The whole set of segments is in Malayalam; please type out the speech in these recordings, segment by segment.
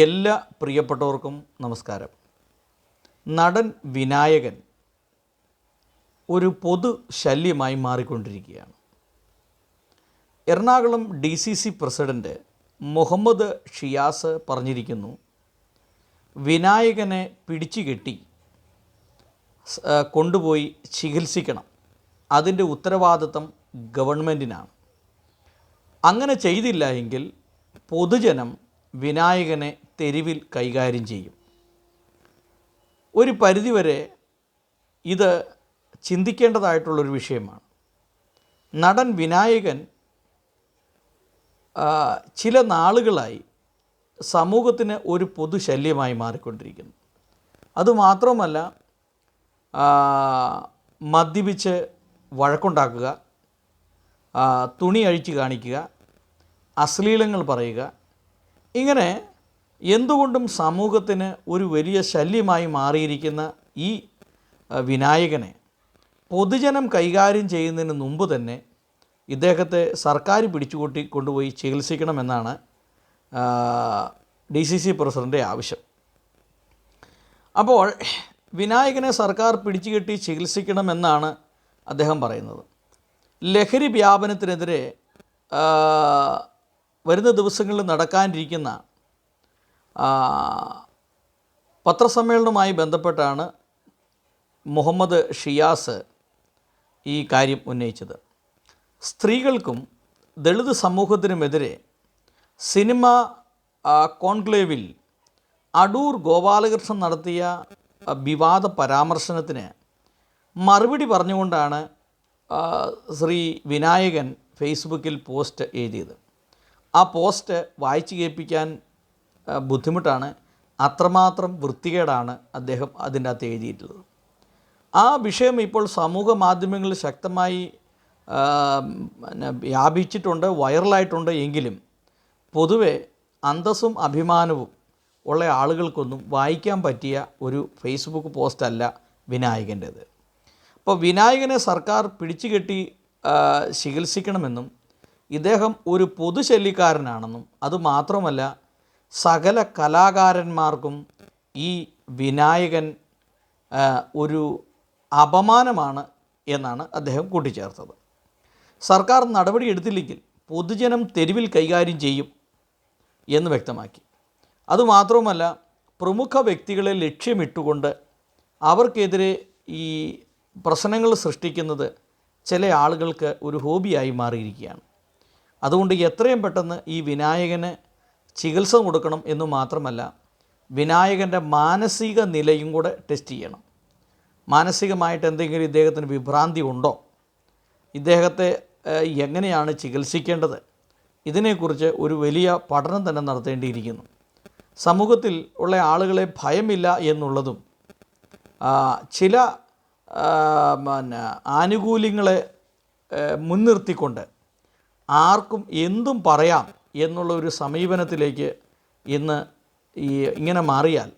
എല്ലാ പ്രിയപ്പെട്ടവർക്കും നമസ്കാരം. നടൻ വിനായകൻ ഒരു പൊതു ശല്യമായി മാറിക്കൊണ്ടിരിക്കുകയാണ്. Ernakulam D C C president Muhammad Shiyas പറഞ്ഞിരിക്കുന്നു വിനായകനെ പിടിച്ചുകെട്ടി കൊണ്ടുപോയി ചികിത്സിക്കണം. അതിന്റെ ഉത്തരവാദിത്തം ഗവൺമെന്റിനാണ് അങ്ങനെ ചെയ്തില്ല എങ്കിൽ പൊതുജനം വിനായകനെ തെരുവിൽ കൈകാര്യം ചെയ്യും. ഒരു പരിധിവരെ ഇത് ചിന്തിക്കേണ്ടതായിട്ടുള്ളൊരു വിഷയമാണ്. നടൻ വിനായകൻ ചില നാളുകളായി സമൂഹത്തിന് ഒരു പൊതുശല്യമായി മാറിക്കൊണ്ടിരിക്കുന്നു. അതുമാത്രമല്ല മദ്യപിച്ച് വഴക്കുണ്ടാക്കുക തുണി അഴിച്ച് കാണിക്കുക അശ്ലീലങ്ങൾ പറയുക ഇങ്ങനെ എന്തുകൊണ്ടും സമൂഹത്തിന് ഒരു വലിയ ശല്യമായി മാറിയിരിക്കുന്ന ഈ വിനായകനെ പൊതുജനം കൈകാര്യം ചെയ്യുന്നതിന് മുമ്പ് തന്നെ ഇദ്ദേഹത്തെ സർക്കാർ പിടിച്ചുകൂട്ടി കൊണ്ടുപോയി ചികിത്സിക്കണമെന്നാണ് ഡി സി സി പ്രസിഡന്റെ ആവശ്യം. അപ്പോൾ വിനായകനെ സർക്കാർ പിടിച്ചുകെട്ടി ചികിത്സിക്കണമെന്നാണ് അദ്ദേഹം പറയുന്നത്. ലഹരി വ്യാപനത്തിനെതിരെ വരുന്ന ദിവസങ്ങളിൽ നടക്കാനിരിക്കുന്ന പത്രസമ്മേളനവുമായി ബന്ധപ്പെട്ടാണ് മുഹമ്മദ് ഷിയാസ് ഈ കാര്യം ഉന്നയിച്ചത്. സ്ത്രീകൾക്കും ദളിത് സമൂഹത്തിനുമെതിരെ സിനിമ കോൺക്ലേവിൽ അടൂർ ഗോപാലകൃഷ്ണൻ നടത്തിയ വിവാദ പരാമർശനത്തിന് മറുപടി പറഞ്ഞുകൊണ്ടാണ് ശ്രീ വിനായകൻ ഫേസ്ബുക്കിൽ പോസ്റ്റ് എഴുതിയത്. ആ പോസ്റ്റ് വായിച്ചു കേൾപ്പിക്കാൻ ബുദ്ധിമുട്ടാണ്. അത്രമാത്രം വൃത്തികേടാണ് അദ്ദേഹം അതിന്റെ അകത്ത് എഴുതിയിട്ടുള്ളത്. ആ വിഷയം ഇപ്പോൾ സമൂഹ മാധ്യമങ്ങളിൽ ശക്തമായി വ്യാപിച്ചിട്ടുണ്ട് വൈറലായിട്ടുണ്ട് എങ്കിലും പൊതുവെ അന്തസ്സും അഭിമാനവും ഉള്ള ആളുകൾക്കൊന്നും വായിക്കാൻ പറ്റിയ ഒരു ഫേസ്ബുക്ക് പോസ്റ്റല്ല വിനായകന്റേത്. അപ്പോൾ വിനായകനെ സർക്കാർ പിടിച്ചു കെട്ടി ചികിത്സിക്കണമെന്നും ഇദ്ദേഹം ഒരു പൊതുശല്യക്കാരനാണെന്നും അതുമാത്രമല്ല സകല കലാകാരന്മാർക്കും ഈ വിനായകൻ ഒരു അപമാനമാണ് എന്നാണ് അദ്ദേഹം കൂട്ടിച്ചേർത്തത്. സർക്കാർ നടപടി എടുത്തില്ലെങ്കിൽ പൊതുജനം തെരുവിൽ കൈകാര്യം ചെയ്യും എന്ന് വ്യക്തമാക്കി. അതുമാത്രവുമല്ല പ്രമുഖ വ്യക്തികളെ ലക്ഷ്യമിട്ടുകൊണ്ട് അവർക്കെതിരെ ഈ പ്രശ്നങ്ങൾ സൃഷ്ടിക്കുന്നത് ചില ആളുകൾക്ക് ഒരു ഹോബിയായി മാറിയിരിക്കുകയാണ്. അതുകൊണ്ട് എത്രയും പെട്ടെന്ന് ഈ വിനായകന് ചികിത്സ കൊടുക്കണം എന്ന് മാത്രമല്ല വിനായകന്റെ മാനസിക നിലയും കൂടെ ടെസ്റ്റ് ചെയ്യണം. മാനസികമായിട്ട് എന്തെങ്കിലും ഇദ്ദേഹത്തിന് വിഭ്രാന്തി ഉണ്ടോ? ഇദ്ദേഹത്തെ എങ്ങനെയാണ് ചികിത്സിക്കേണ്ടത്? ഇതിനെക്കുറിച്ച് ഒരു വലിയ പഠനം തന്നെ നടത്തേണ്ടിയിരിക്കുന്നു. സമൂഹത്തിൽ ഉള്ള ആളുകളെ ഭയമില്ല എന്നുള്ളതും ചില പിന്നെ ആനുകൂല്യങ്ങളെ മുൻനിർത്തിക്കൊണ്ട് ആർക്കും എന്തും പറയാം എന്നുള്ള ഒരു സമീപനത്തിലേക്ക് ഇന്ന് ഈ ഇങ്ങനെ മാറിയാൽ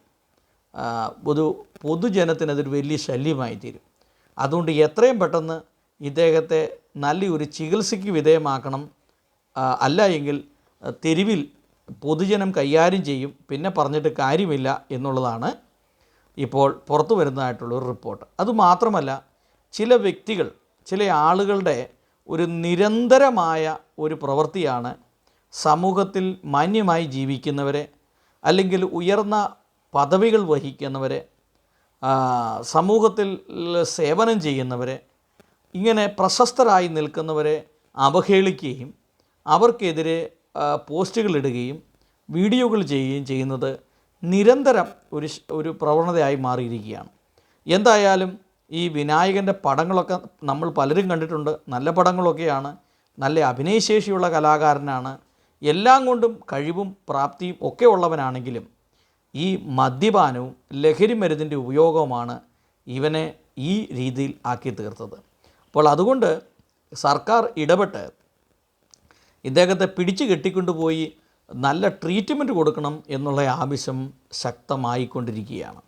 പൊതു ഒരു പൊതുജനത്തിന് അതൊരു വലിയ ശല്യമായി തീരും അതുകൊണ്ട് എത്രയും പെട്ടെന്ന് ഇദ്ദേഹത്തെ നല്ലൊരു ചികിത്സയ്ക്ക് വിധേയമാക്കണം. അല്ല എങ്കിൽ തെരുവിൽ പൊതുജനം കൈകാര്യം ചെയ്യും പിന്നെ പറഞ്ഞിട്ട് കാര്യമില്ല എന്നുള്ളതാണ് ഇപ്പോൾ പുറത്തു വരുന്നതായിട്ടുള്ളൊരു റിപ്പോർട്ട്. അതുമാത്രമല്ല ചില വ്യക്തികൾ ചില ആളുകളുടെ ഒരു നിരന്തരമായ ഒരു പ്രവൃത്തിയാണ് സമൂഹത്തിൽ മാന്യമായി ജീവിക്കുന്നവരെ അല്ലെങ്കിൽ ഉയർന്ന പദവികൾ വഹിക്കുന്നവരെ സമൂഹത്തിൽ സേവനം ചെയ്യുന്നവരെ ഇങ്ങനെ പ്രശസ്തരായി നിൽക്കുന്നവരെ അവഹേളിക്കുകയും അവർക്കെതിരെ പോസ്റ്റുകൾ ഇടുകയും വീഡിയോകൾ ചെയ്യുകയും ചെയ്യുന്നത് നിരന്തരം ഒരു ഒരു പ്രവണതയായി മാറിയിരിക്കുകയാണ്. എന്തായാലും ഈ വിനായകന്റെ പടങ്ങളൊക്കെ നമ്മൾ പലരും കണ്ടിട്ടുണ്ട്. നല്ല പടങ്ങളൊക്കെയാണ്. നല്ല അഭിനയശേഷിയുള്ള കലാകാരനാണ്. എല്ലാം കൊണ്ടും കഴിവും പ്രാപ്തിയും ഒക്കെ ഉള്ളവനാണെങ്കിലും ഈ മദ്യപാനവും ലഹരി മരുന്നിന്റെ ഉപയോഗവുമാണ് ഇവനെ ഈ രീതിയിൽ ആക്കി തീർത്തത്. അപ്പോൾ അതുകൊണ്ട് സർക്കാർ ഇടപെട്ട് ഇദ്ദേഹത്തെ പിടിച്ചു കെട്ടിക്കൊണ്ടുപോയി നല്ല ട്രീറ്റ്മെന്റ് കൊടുക്കണം എന്നുള്ള ആവശ്യം ശക്തമായിക്കൊണ്ടിരിക്കുകയാണ്.